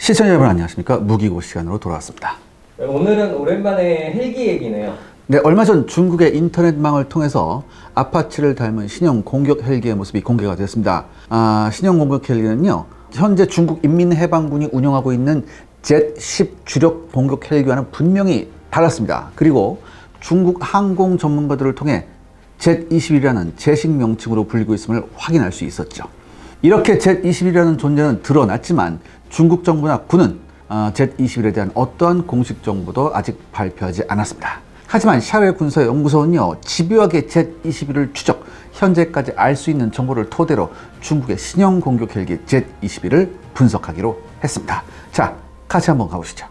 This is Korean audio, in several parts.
시청자 여러분 안녕하십니까 무기고 시간으로 돌아왔습니다. 오늘은 오랜만에 헬기 얘기네요. 네, 얼마 전 중국의 인터넷망을 통해서 아파치를 닮은 신형 공격 헬기의 모습이 공개가 되었습니다. 아, 신형 공격 헬기는요, 현재 중국 인민해방군이 운영하고 있는 Z-10 주력 공격 헬기와는 분명히 달랐습니다. 그리고 중국 항공 전문가들을 통해 Z-21이라는 제식 명칭으로 불리고 있음을 확인할 수 있었죠. 이렇게 Z-21이라는 존재는 드러났지만 중국 정부나 군은 어, Z-21에 대한 어떠한 공식 정보도 아직 발표하지 않았습니다. 하지만 샤웨 군사 연구소는요, 집요하게 Z-21을 추적, 현재까지 알 수 있는 정보를 토대로 중국의 신형 공격 헬기 Z-21을 분석하기로 했습니다. 자, 같이 한번 가보시죠.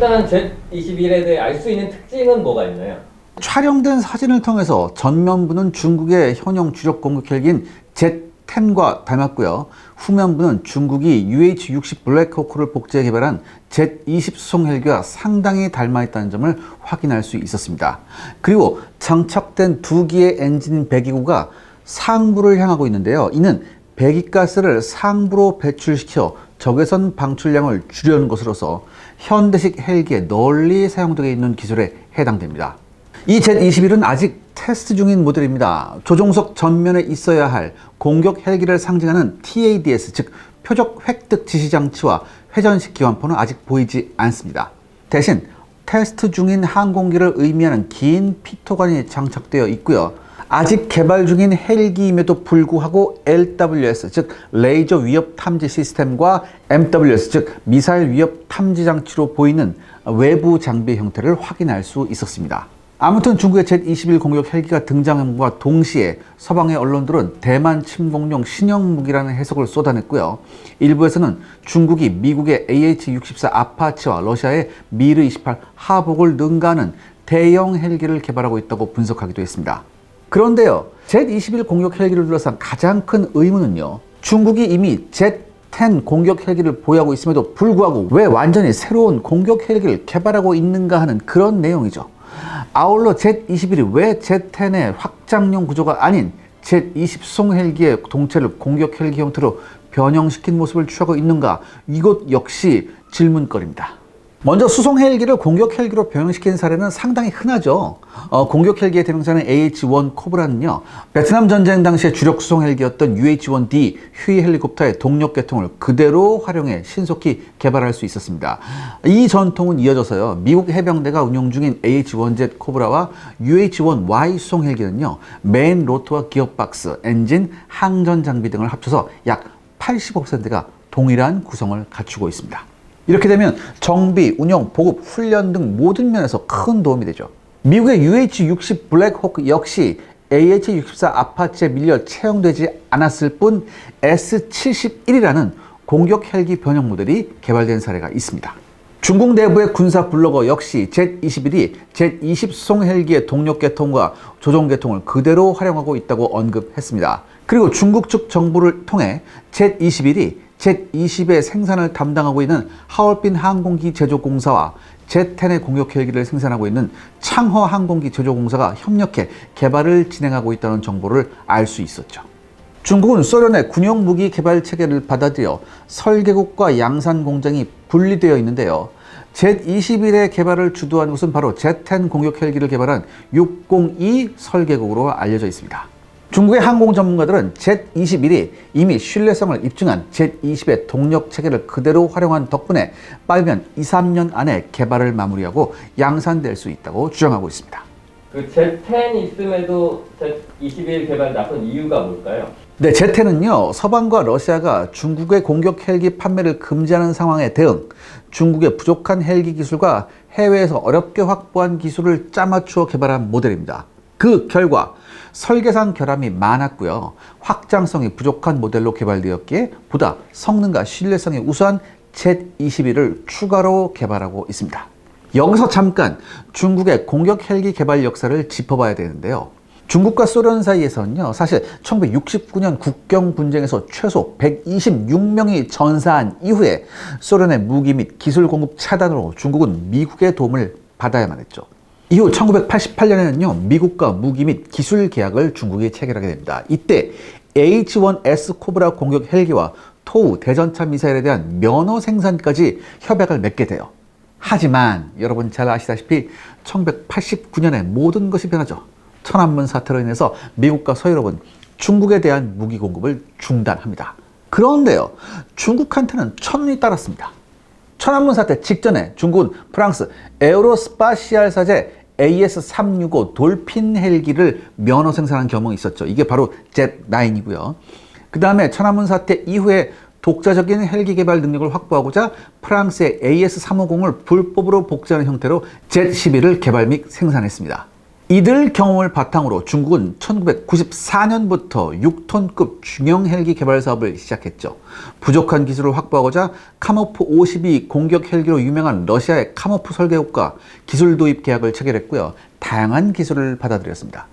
일단 Z21에 대해 알 수 있는 특징은 뭐가 있나요? 촬영된 사진을 통해서 전면부는 중국의 현형 주력 공격 헬기인 Z-10과 닮았고요. 후면부는 중국이 UH-60 블랙호크를 복제해 개발한 Z-20 수송 헬기와 상당히 닮아 있다는 점을 확인할 수 있었습니다. 그리고 장착된 두 개의 엔진 배기구가 상부를 향하고 있는데요. 이는 배기가스를 상부로 배출시켜 적외선 방출량을 줄여는 것으로서 현대식 헬기에 널리 사용되고 있는 기술에 해당됩니다. 이 Z21은 아직 테스트 중인 모델입니다. 조종석 전면에 있어야 할 공격 헬기를 상징하는 TADS, 즉 표적 획득 지시 장치와 회전식 기관포는 아직 보이지 않습니다. 대신 테스트 중인 항공기를 의미하는 긴 피토관이 장착되어 있고요. 아직 개발 중인 헬기임에도 불구하고 LWS, 즉 레이저 위협 탐지 시스템과 MWS, 즉 미사일 위협 탐지 장치로 보이는 외부 장비 형태를 확인할 수 있었습니다. 아무튼 중국의 Z-21 공격 헬기가 등장함과 동시에 서방의 언론들은 대만 침공용 신형 무기라는 해석을 쏟아냈고요. 일부에서는 중국이 미국의 AH-64 아파치와 러시아의 미르 28 하복을 능가하는 대형 헬기를 개발하고 있다고 분석하기도 했습니다. 그런데요, Z-21 공격 헬기를 둘러싼 가장 큰 의문은요, 중국이 이미 Z-10 공격 헬기를 보유하고 있음에도 불구하고 왜 완전히 새로운 공격 헬기를 개발하고 있는가 하는 그런 내용이죠. 아울러 Z-21이 왜 Z-10의 확장용 구조가 아닌 Z-20 수송 헬기의 동체를 공격 헬기 형태로 변형시킨 모습을 취하고 있는가? 이것 역시 질문거리입니다. 먼저 수송 헬기를 공격 헬기로 변형시킨 사례는 상당히 흔하죠. 어, 공격 헬기의 대명사는 AH-1 코브라는요, 베트남 전쟁 당시의 주력 수송 헬기였던 UH-1D 휴이 헬리콥터의 동력 계통을 그대로 활용해 신속히 개발할 수 있었습니다. 이 전통은 이어져서요, 미국 해병대가 운용 중인 AH-1Z 코브라와 UH-1Y 수송 헬기는요, 메인 로터와 기어박스, 엔진, 항전 장비 등을 합쳐서 약 85%가 동일한 구성을 갖추고 있습니다. 이렇게 되면 정비, 운영, 보급, 훈련 등 모든 면에서 큰 도움이 되죠. 미국의 UH-60 블랙호크 역시 AH-64 아파치에 밀려 채용되지 않았을 뿐 S-71이라는 공격 헬기 변형 모델이 개발된 사례가 있습니다. 중국 내부의 군사 블로거 역시 Z-21이 Z-20 수송 헬기의 동력 계통과 조종 계통을 그대로 활용하고 있다고 언급했습니다. 그리고 중국 측 정보를 통해 Z-21이 Z-20의 생산을 담당하고 있는 하얼빈 항공기 제조공사와 Z-10의 공격 헬기를 생산하고 있는 창허 항공기 제조공사가 협력해 개발을 진행하고 있다는 정보를 알 수 있었죠. 중국은 소련의 군용 무기 개발 체계를 받아들여 설계국과 양산 공장이 분리되어 있는데요. Z-21의 개발을 주도한 곳은 바로 Z-10 공격 헬기를 개발한 602 설계국으로 알려져 있습니다. 중국의 항공 전문가들은 Z-21이 이미 신뢰성을 입증한 Z-20의 동력 체계를 그대로 활용한 덕분에 빠르면 2, 3년 안에 개발을 마무리하고 양산될 수 있다고 주장하고 있습니다. 그 Z10 있음에도 Z21 개발 나쁜 이유가 뭘까요? 네, 제테는요, 서방과 러시아가 중국의 공격 헬기 판매를 금지하는 상황에 대응, 중국의 부족한 헬기 기술과 해외에서 어렵게 확보한 기술을 짜맞추어 개발한 모델입니다. 그 결과 설계상 결함이 많았고요. 확장성이 부족한 모델로 개발되었기에 보다 성능과 신뢰성이 우수한 Z21을 추가로 개발하고 있습니다. 여기서 잠깐 중국의 공격 헬기 개발 역사를 짚어봐야 되는데요. 중국과 소련 사이에서는요, 사실 1969년 국경 분쟁에서 최소 126명이 전사한 이후에 소련의 무기 및 기술 공급 차단으로 중국은 미국의 도움을 받아야만 했죠. 이후 1988년에는요, 미국과 무기 및 기술 계약을 중국이 체결하게 됩니다. 이때 H-1S 코브라 공격 헬기와 토우 대전차 미사일에 대한 면허 생산까지 협약을 맺게 돼요. 하지만 여러분 잘 아시다시피 1989년에 모든 것이 변하죠. 천안문 사태로 인해서 미국과 서유럽은 중국에 대한 무기 공급을 중단합니다. 그런데요, 중국한테는 천운이 따랐습니다. 천안문 사태 직전에 중국은 프랑스 에어로스파시알 사제 AS-365 돌핀 헬기를 면허 생산한 경험이 있었죠. 이게 바로 Z9이고요. 그 다음에 천안문 사태 이후에 독자적인 헬기 개발 능력을 확보하고자 프랑스의 AS-350을 불법으로 복제하는 형태로 Z-11을 개발 및 생산했습니다. 이들 경험을 바탕으로 중국은 1994년부터 6톤급 중형 헬기 개발 사업을 시작했죠. 부족한 기술을 확보하고자 카모프 52 공격 헬기로 유명한 러시아의 카모프 설계국과 기술 도입 계약을 체결했고요. 다양한 기술을 받아들였습니다.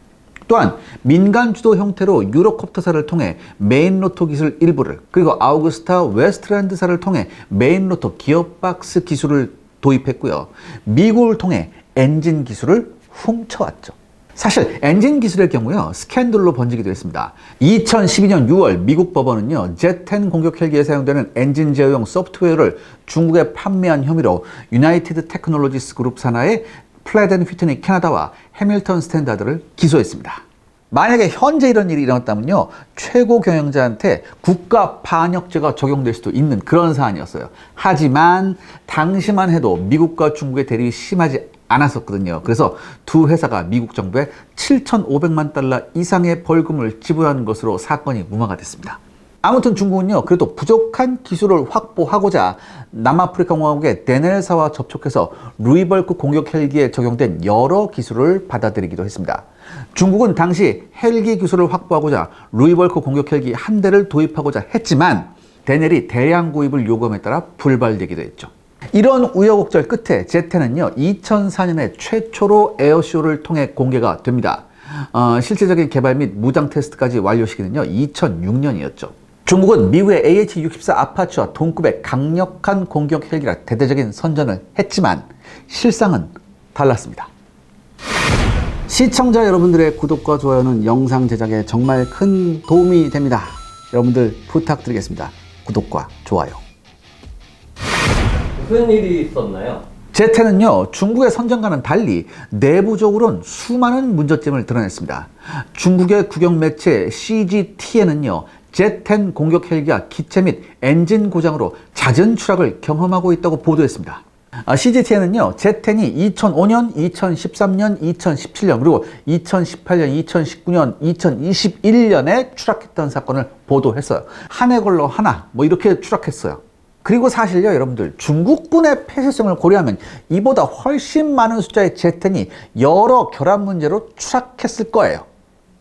또한 민간 주도 형태로 유로콥터사를 통해 메인로터 기술 일부를 그리고 아우구스타 웨스트랜드사를 통해 메인로터 기어박스 기술을 도입했고요. 미국을 통해 엔진 기술을 훔쳐왔죠. 사실 엔진 기술의 경우요 스캔들로 번지기도 했습니다. 2012년 6월 미국 법원은요 Z10 공격 헬기에 사용되는 엔진 제어용 소프트웨어를 중국에 판매한 혐의로 유나이티드 테크놀로지스 그룹 산하의 플레덴 휘트니 캐나다와 해밀턴 스탠다드를 기소했습니다. 만약에 현재 이런 일이 일어났다면요 최고 경영자한테 국가 반역죄가 적용될 수도 있는 그런 사안이었어요. 하지만 당시만 해도 미국과 중국의 대립이 심하지 않았었거든요. 그래서 두 회사가 미국 정부에 7,500만 달러 이상의 벌금을 지불하는 것으로 사건이 무마가 됐습니다. 아무튼 중국은요, 그래도 부족한 기술을 확보하고자 남아프리카 공화국의 데넬사와 접촉해서 루이벌크 공격 헬기에 적용된 여러 기술을 받아들이기도 했습니다. 중국은 당시 헬기 기술을 확보하고자 루이벌크 공격 헬기 한 대를 도입하고자 했지만 데넬이 대량 구입을 요구함에 따라 불발되기도 했죠. 이런 우여곡절 끝에 제테는요 2004년에 최초로 에어쇼를 통해 공개가 됩니다. 어, 실제적인 개발 및 무장 테스트까지 완료시키는요 2006년이었죠. 중국은 미국의 AH-64 아파치와 동급의 강력한 공격 헬기라 대대적인 선전을 했지만 실상은 달랐습니다. 시청자 여러분들의 구독과 좋아요는 영상 제작에 정말 큰 도움이 됩니다. 여러분들 부탁드리겠습니다. 구독과 좋아요. 무슨 일이 있었나요? 제테는요 중국의 선전과는 달리 내부적으로는 수많은 문제점을 드러냈습니다. 중국의 국영 매체 CGTN은요 Z10 공격 헬기가 기체 및 엔진 고장으로 잦은 추락을 경험하고 있다고 보도했습니다. 아, CGTN은요 Z10이 2005년, 2013년, 2017년 그리고 2018년, 2019년, 2021년에 추락했던 사건을 보도했어요. 한 해 걸러 하나 뭐 이렇게 추락했어요. 그리고 사실요, 여러분들, 중국군의 폐쇄성을 고려하면 이보다 훨씬 많은 숫자의 제텐이 여러 결함 문제로 추락했을 거예요.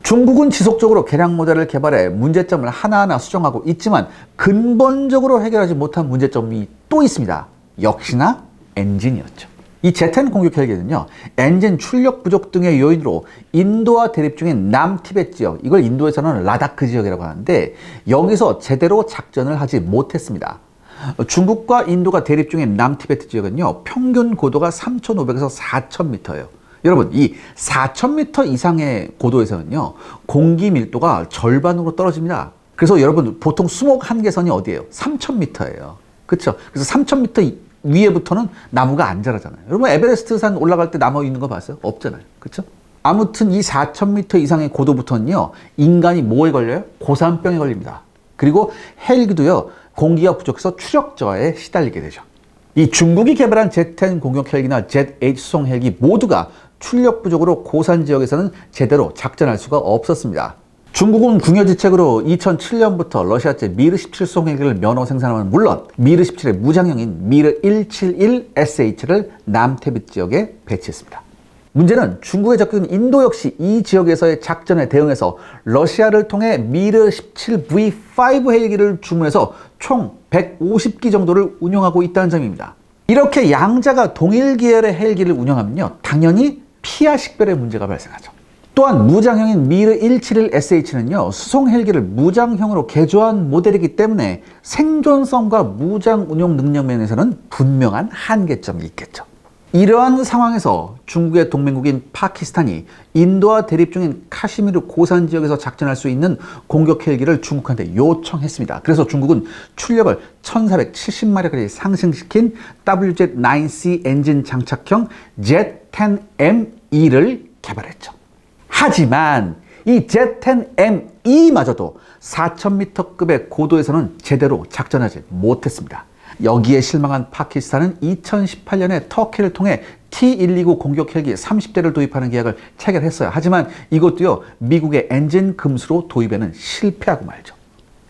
중국은 지속적으로 개량 모델을 개발해 문제점을 하나하나 수정하고 있지만 근본적으로 해결하지 못한 문제점이 또 있습니다. 역시나 엔진이었죠. 이 제텐 공격 헬기는요, 엔진 출력 부족 등의 요인으로 인도와 대립 중인 남티벳 지역, 이걸 인도에서는 라다크 지역이라고 하는데, 여기서 제대로 작전을 하지 못했습니다. 중국과 인도가 대립 중인 남티베트 지역은요, 평균 고도가 3,500에서 4,000m예요. 여러분, 이 4,000m 이상의 고도에서는요, 공기 밀도가 절반으로 떨어집니다. 그래서 여러분, 보통 수목 한계선이 어디예요? 3,000m예요. 그렇죠? 그래서 3,000m 위에부터는 나무가 안 자라잖아요. 여러분, 에베레스트 산 올라갈 때 나무 있는 거 봤어요? 없잖아요. 그렇죠? 아무튼 이 4,000m 이상의 고도부터는요, 인간이 뭐에 걸려요? 고산병에 걸립니다. 그리고 헬기도요, 공기가 부족해서 추력 저하에 시달리게 되죠. 이 중국이 개발한 Z10 공격 헬기나 Z8 수송 헬기 모두가 출력 부족으로 고산 지역에서는 제대로 작전할 수가 없었습니다. 중국은 궁여지책으로 2007년부터 러시아제 미르 17 수송 헬기를 면허 생산하면 물론 미르 17의 무장형인 미르 171SH를 남태빛 지역에 배치했습니다. 문제는 중국에 접근 인도 역시 이 지역에서의 작전에 대응해서 러시아를 통해 미르 17V5 헬기를 주문해서 총 150기 정도를 운영하고 있다는 점입니다. 이렇게 양자가 동일 계열의 헬기를 운영하면요, 당연히 피하 식별의 문제가 발생하죠. 또한 무장형인 미르 171SH는요, 수송 헬기를 무장형으로 개조한 모델이기 때문에 생존성과 무장 운용 능력 면에서는 분명한 한계점이 있겠죠. 이러한 상황에서 중국의 동맹국인 파키스탄이 인도와 대립 중인 카시미르 고산 지역에서 작전할 수 있는 공격 헬기를 중국한테 요청했습니다. 그래서 중국은 출력을 1470마력까지 상승시킨 WZ-9C 엔진 장착형 Z-10ME를 개발했죠. 하지만 이 Z-10ME마저도 4000m급의 고도에서는 제대로 작전하지 못했습니다. 여기에 실망한 파키스탄은 2018년에 터키를 통해 T-129 공격 헬기 30대를 도입하는 계약을 체결했어요. 하지만 이것도요, 미국의 엔진 금수로 도입에는 실패하고 말죠.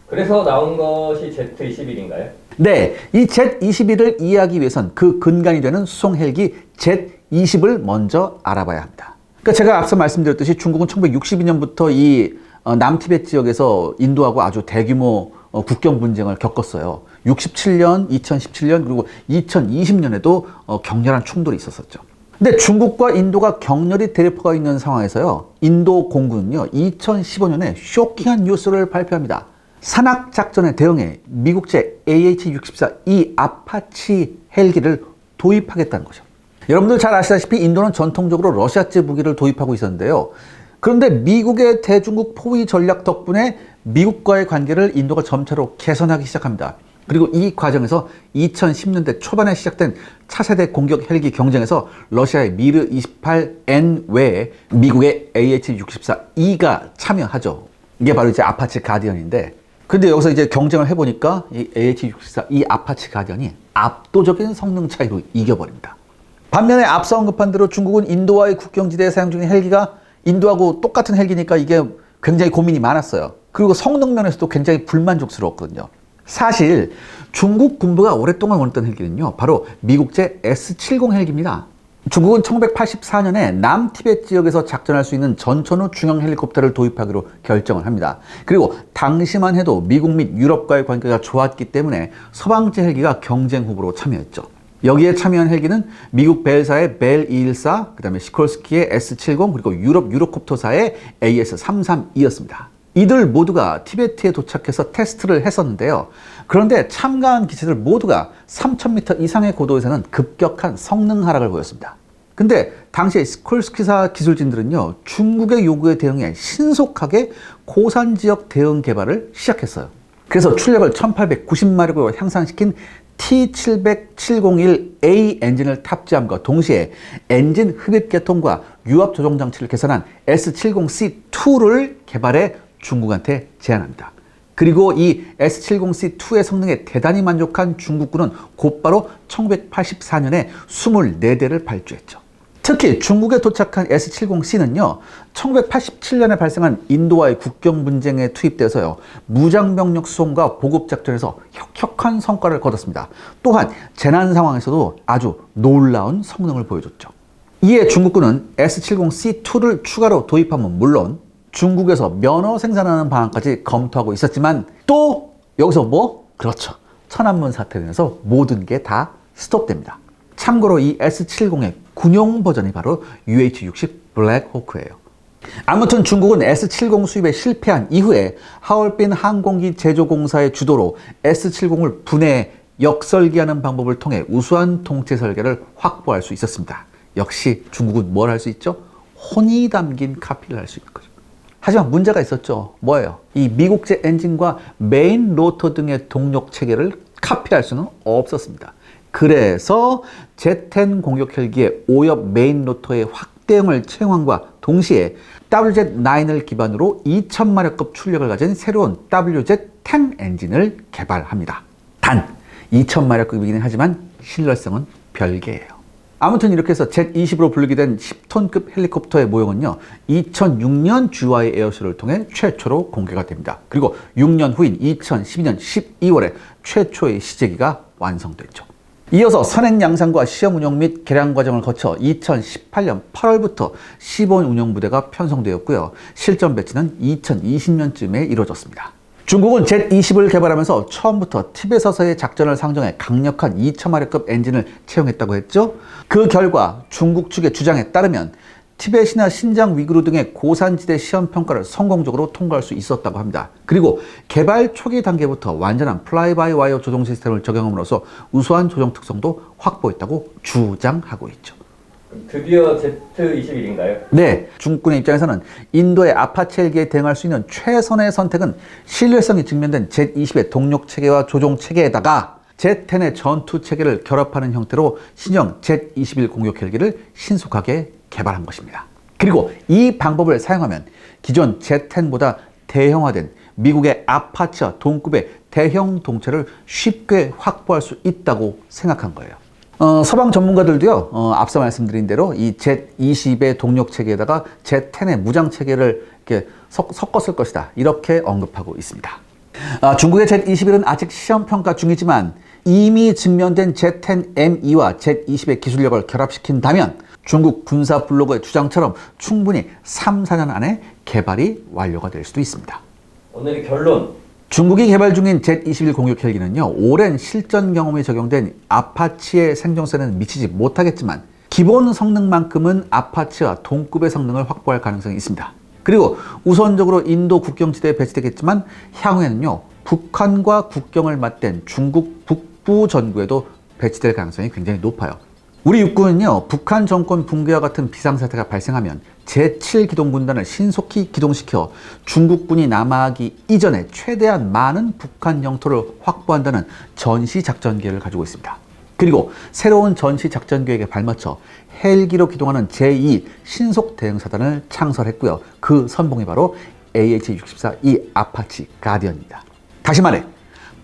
그래서 나온 것이 Z21인가요? 네, 이 Z-21을 이해하기 위해선 그 근간이 되는 수송 헬기 Z-20을 먼저 알아봐야 합니다. 그러니까 제가 앞서 말씀드렸듯이 중국은 1962년부터 이 어, 남티벳 지역에서 인도하고 아주 대규모 어, 국경 분쟁을 겪었어요. 67년, 2017년 그리고 2020년에도 어, 격렬한 충돌이 있었었죠. 근데 중국과 인도가 격렬히 대립하고 있는 상황에서요. 인도 공군은요. 2015년에 쇼킹한 뉴스를 발표합니다. 산악 작전에 대응해 미국제 AH-64E 아파치 헬기를 도입하겠다는 거죠. 여러분들 잘 아시다시피 인도는 전통적으로 러시아제 무기를 도입하고 있었는데요. 그런데 미국의 대중국 포위 전략 덕분에 미국과의 관계를 인도가 점차로 개선하기 시작합니다. 그리고 이 과정에서 2010년대 초반에 시작된 차세대 공격 헬기 경쟁에서 러시아의 미르 28N 외에 미국의 AH-64E가 참여하죠. 이게 바로 이제 아파치 가디언인데 근데 여기서 이제 경쟁을 해보니까 이 AH-64E 아파치 가디언이 압도적인 성능 차이로 이겨버립니다. 반면에 앞서 언급한 대로 중국은 인도와의 국경지대에 사용 중인 헬기가 인도하고 똑같은 헬기니까 이게 굉장히 고민이 많았어요. 그리고 성능 면에서도 굉장히 불만족스러웠거든요. 사실 중국 군부가 오랫동안 원했던 헬기는요, 바로 미국제 S-70 헬기입니다. 중국은 1984년에 남티벳 지역에서 작전할 수 있는 전천후 중형 헬리콥터를 도입하기로 결정을 합니다. 그리고 당시만 해도 미국 및 유럽과의 관계가 좋았기 때문에 서방제 헬기가 경쟁 후보로 참여했죠. 여기에 참여한 헬기는 미국 벨사의 벨 214, 그 다음에 시콜스키의 S70, 그리고 유럽 유로콥터사의 AS33이었습니다. 이들 모두가 티베트에 도착해서 테스트를 했었는데요. 그런데 참가한 기체들 모두가 3,000m 이상의 고도에서는 급격한 성능 하락을 보였습니다. 근데 당시에 스콜스키사 기술진들은요, 중국의 요구에 대응해 신속하게 고산 지역 대응 개발을 시작했어요. 그래서 출력을 1890마력으로 향상시킨 T70701A 엔진을 탑재함과 동시에 엔진 흡입 계통과 유압 조정 장치를 개선한 S70C2를 개발해 중국한테 제안합니다. 그리고 이 S70C2의 성능에 대단히 만족한 중국군은 곧바로 1984년에 24대를 발주했죠. 특히 중국에 도착한 S70C는요, 1987년에 발생한 인도와의 국경 분쟁에 투입돼서요, 무장병력 수송과 보급작전에서 혁혁한 성과를 거뒀습니다. 또한 재난 상황에서도 아주 놀라운 성능을 보여줬죠. 이에 중국군은 S70C2를 추가로 도입하면 물론 중국에서 면허 생산하는 방안까지 검토하고 있었지만 또 여기서 뭐? 그렇죠. 천안문 사태로 인해서 모든 게 다 스톱됩니다. 참고로 이 S70의 군용 버전이 바로 UH-60 블랙호크예요. 아무튼 중국은 S70 수입에 실패한 이후에 하얼빈 항공기 제조공사의 주도로 S70을 분해 역설계하는 방법을 통해 우수한 통체 설계를 확보할 수 있었습니다. 역시 중국은 뭘 할 수 있죠? 혼이 담긴 카피를 할 수 있는 거죠. 하지만 문제가 있었죠. 뭐예요? 이 미국제 엔진과 메인 로터 등의 동력 체계를 카피할 수는 없었습니다. 그래서 Z10 공격 헬기의 오엽 메인 로터의 확대형을 채용함과 동시에 WZ9을 기반으로 2000마력급 출력을 가진 새로운 WZ10 엔진을 개발합니다. 단 2000마력급이긴 하지만 신뢰성은 별개예요. 아무튼 이렇게 해서 Z20으로 불리게 된 10톤급 헬리콥터의 모형은요, 2006년 GY 에어쇼를 통해 최초로 공개가 됩니다. 그리고 6년 후인 2012년 12월에 최초의 시제기가 완성됐죠. 이어서 선행 양상과 시험 운영 및 개량 과정을 거쳐 2018년 8월부터 시범 운영 부대가 편성되었고요. 실전 배치는 2020년쯤에 이루어졌습니다. 중국은 Z20을 개발하면서 처음부터 팁에서서의 작전을 상정해 강력한 2,000마력급 엔진을 채용했다고 했죠. 그 결과 중국 측의 주장에 따르면 티벳이나 신장 위구르 등의 고산지대 시험 평가를 성공적으로 통과할 수 있었다고 합니다. 그리고 개발 초기 단계부터 완전한 플라이 바이 와이어 조종 시스템을 적용함으로써 우수한 조종 특성도 확보했다고 주장하고 있죠. 드디어 Z21인가요? 네, 중국군의 입장에서는 인도의 아파치 헬기에 대응할 수 있는 최선의 선택은 신뢰성이 증명된 Z20의 동력 체계와 조종 체계에다가 Z10의 전투 체계를 결합하는 형태로 신형 Z21 공격 헬기를 신속하게 개발한 것입니다. 그리고 이 방법을 사용하면 기존 Z10보다 대형화된 미국의 아파치와 동급의 대형 동체를 쉽게 확보할 수 있다고 생각한 거예요. 어, 서방 전문가들도요, 어, 앞서 말씀드린 대로 이 Z20의 동력 체계에다가 Z10의 무장 체계를 이렇게 섞, 섞었을 것이다. 이렇게 언급하고 있습니다. 아, 중국의 Z21은 아직 시험 평가 중이지만 이미 증명된 Z10ME와 Z20의 기술력을 결합시킨다면 중국 군사 블로그의 주장처럼 충분히 3, 4년 안에 개발이 완료가 될 수도 있습니다. 오늘의 결론. 중국이 개발 중인 Z21 공격 헬기는요, 오랜 실전 경험이 적용된 아파치의 생존성에는 미치지 못하겠지만, 기본 성능만큼은 아파치와 동급의 성능을 확보할 가능성이 있습니다. 그리고 우선적으로 인도 국경지대에 배치되겠지만, 향후에는요, 북한과 국경을 맞댄 중국 북부 전구에도 배치될 가능성이 굉장히 높아요. 우리 육군은요, 북한 정권 붕괴와 같은 비상사태가 발생하면 제7기동군단을 신속히 기동시켜 중국군이 남하하기 이전에 최대한 많은 북한 영토를 확보한다는 전시작전 계획을 가지고 있습니다. 그리고 새로운 전시작전 계획에 발맞춰 헬기로 기동하는 제2 신속 대응사단을 창설했고요. 그 선봉이 바로 AH-64E 아파치 가디언입니다. 다시 말해,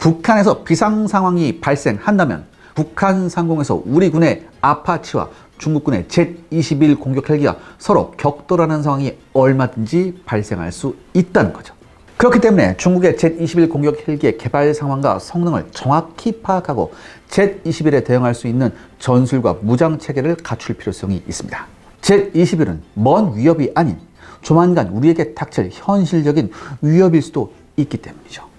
북한에서 비상 상황이 발생한다면 북한 상공에서 우리 군의 아파치와 중국군의 Z-21 공격 헬기가 서로 격돌하는 상황이 얼마든지 발생할 수 있다는 거죠. 그렇기 때문에 중국의 Z-21 공격 헬기의 개발 상황과 성능을 정확히 파악하고 Z-21에 대응할 수 있는 전술과 무장 체계를 갖출 필요성이 있습니다. Z-21은 먼 위협이 아닌 조만간 우리에게 닥칠 현실적인 위협일 수도 있기 때문이죠.